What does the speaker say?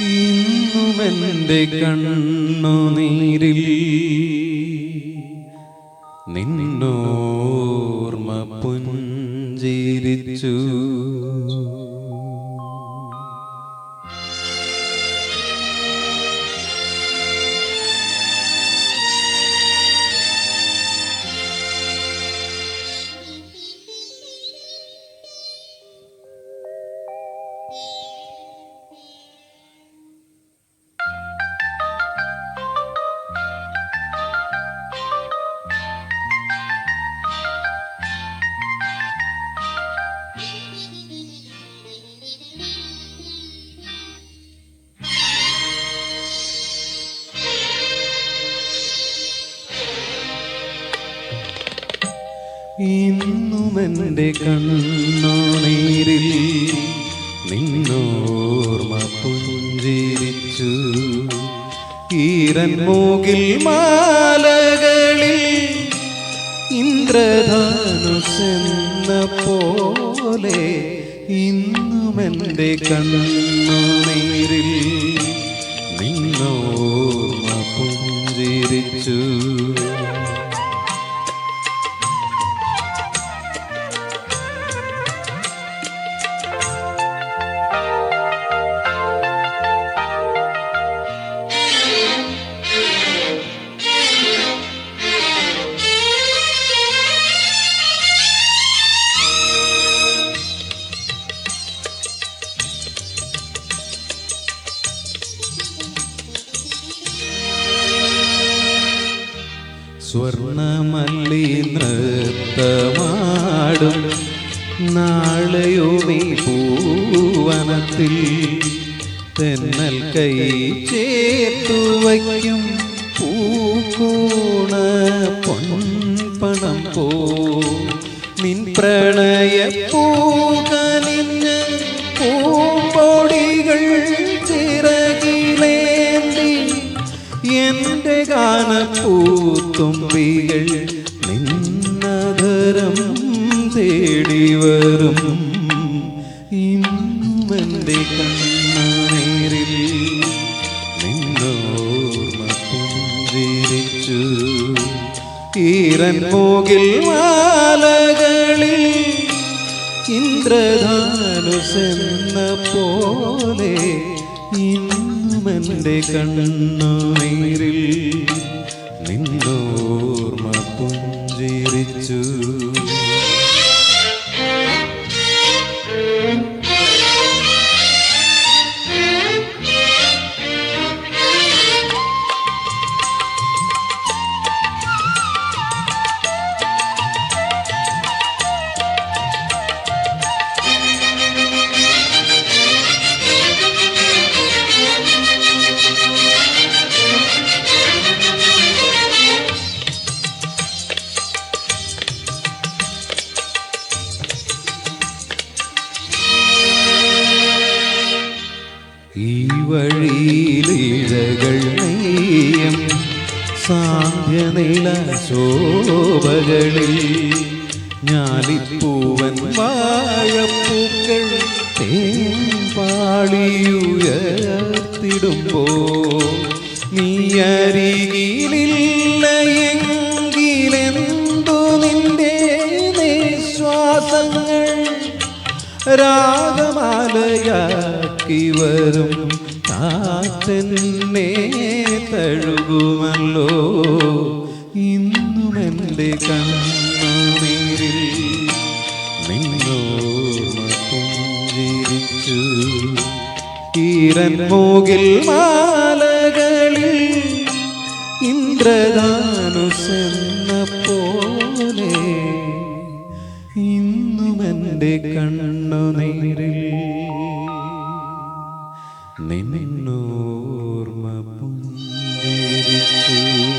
ഇന്നുമെന്റെ കണ്ണുനീരിൽ നിന്നോർമ്മ പുഞ്ചിരിച്ചു. ഇന്നുമെന്റെ കണ്ണുനീരിൽ നിന്നോർമ്മ പുഞ്ചിരിച്ചു. ഈരൻ മൂകിൽ മാലകളിൽ ഇന്ദ്രധനുസെന്ന പോലെ ഇന്നുമെന്റെ കണ്ണുനീരിൽ നിന്നോർമ്മ പുഞ്ചിരിച്ചു. സ്വർണമല്ലി നൃത്തമാടും നാളെയുമീ പൂവനത്തിൽ തെന്നൽ കൈ ചേർത്തു വയ്ക്കും പൂക്കോണ പൊൻപണം പോ. നിൻ പ്രണയ എന്റെ ഗാനപ്പൂത്തുമ്പികൾ നിന്നതരം തേടി വരും. ഇന്നെന്റെ കണ്ണീരിൽ നിന്നോർമ്മ പുഞ്ചിരിച്ചു. ഈരൻ പോകിൽ മാലകളിൽ ഇന്ദ്രധാനുസെന്ന പോലെ ഇന്നുമെന്റെ കണ്ണുനീരിൽ നിന്നോർമ്മ ഈ വഴിയിലിഴകൾ നെയ്യം സാന്ധ്യനില ശോഭകളിൽ ഞാലിപ്പൂവൻ വാഴപ്പൂക്കൾ തേമ്പാളിയുയർത്തിടുമ്പോ നീ എങ്കിലെന്തു നിന്റെ നിശ്വാസങ്ങൾ? കാക്കി വരും കാറ്റെന്നെ തഴുകുമല്ലോ. ഇന്നും എന്റെ കണ്ണീരിൽ നിന്നോ ജീവിച്ചു ഈരൻ മൂകിൽ മാലകളിൽ ഇന്ദ്രധാനുസെന്ന പോലെ ഇന്നുമെന്റെ കണ്ണുനീരിൽ നിന്നു